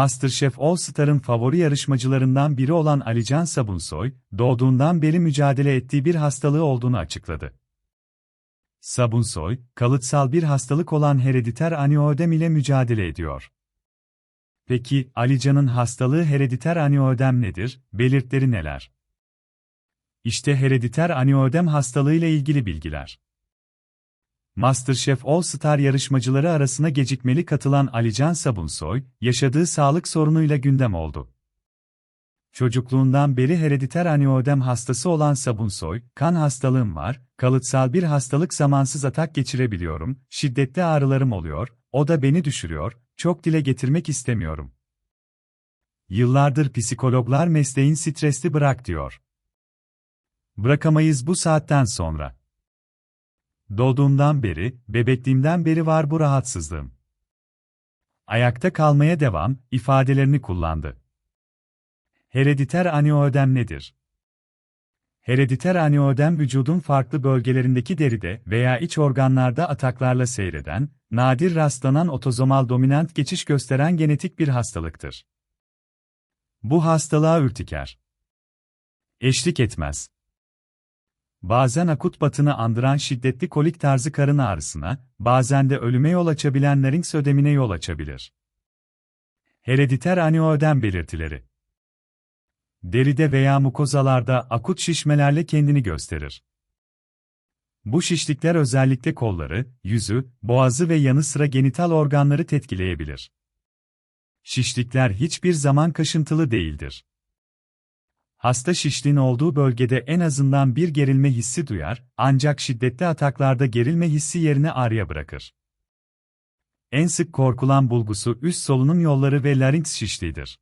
MasterChef All Star'ın favori yarışmacılarından biri olan Alican Sabunsoy, doğduğundan beri mücadele ettiği bir hastalığı olduğunu açıkladı. Sabunsoy, kalıtsal bir hastalık olan herediter aniödem ile mücadele ediyor. Peki, Alican'ın hastalığı herediter aniödem nedir, belirtileri neler? İşte herediter aniödem hastalığı ile ilgili bilgiler. MasterChef All Star yarışmacıları arasına gecikmeli katılan Alican Sabunsoy, yaşadığı sağlık sorunuyla gündem oldu. Çocukluğundan beri herediter aniödem hastası olan Sabunsoy, kan hastalığım var, kalıtsal bir hastalık zamansız atak geçirebiliyorum, şiddetli ağrılarım oluyor, o da beni düşürüyor, çok dile getirmek istemiyorum. Yıllardır psikologlar mesleğin stresli bırak diyor. Bırakamayız bu saatten sonra. Doğduğumdan beri, bebekliğimden beri var bu rahatsızlığım. Ayakta kalmaya devam, ifadelerini kullandı. Herediter aniödem nedir? Herediter aniödem vücudun farklı bölgelerindeki deride veya iç organlarda ataklarla seyreden, nadir rastlanan otozomal dominant geçiş gösteren genetik bir hastalıktır. Bu hastalığa ürtiker. Eşlik etmez. Bazen akut batını andıran şiddetli kolik tarzı karın ağrısına, bazen de ölüme yol açabilen larynx ödemine yol açabilir. Herediter aniödem belirtileri Deride veya mukozalarda akut şişmelerle kendini gösterir. Bu şişlikler özellikle kolları, yüzü, boğazı ve yanı sıra genital organları tetkileyebilir. Şişlikler hiçbir zaman kaşıntılı değildir. Hasta şişliğin olduğu bölgede en azından bir gerilme hissi duyar, ancak şiddetli ataklarda gerilme hissi yerine ağrıya bırakır. En sık korkulan bulgusu üst solunum yolları ve larynx şişliğidir.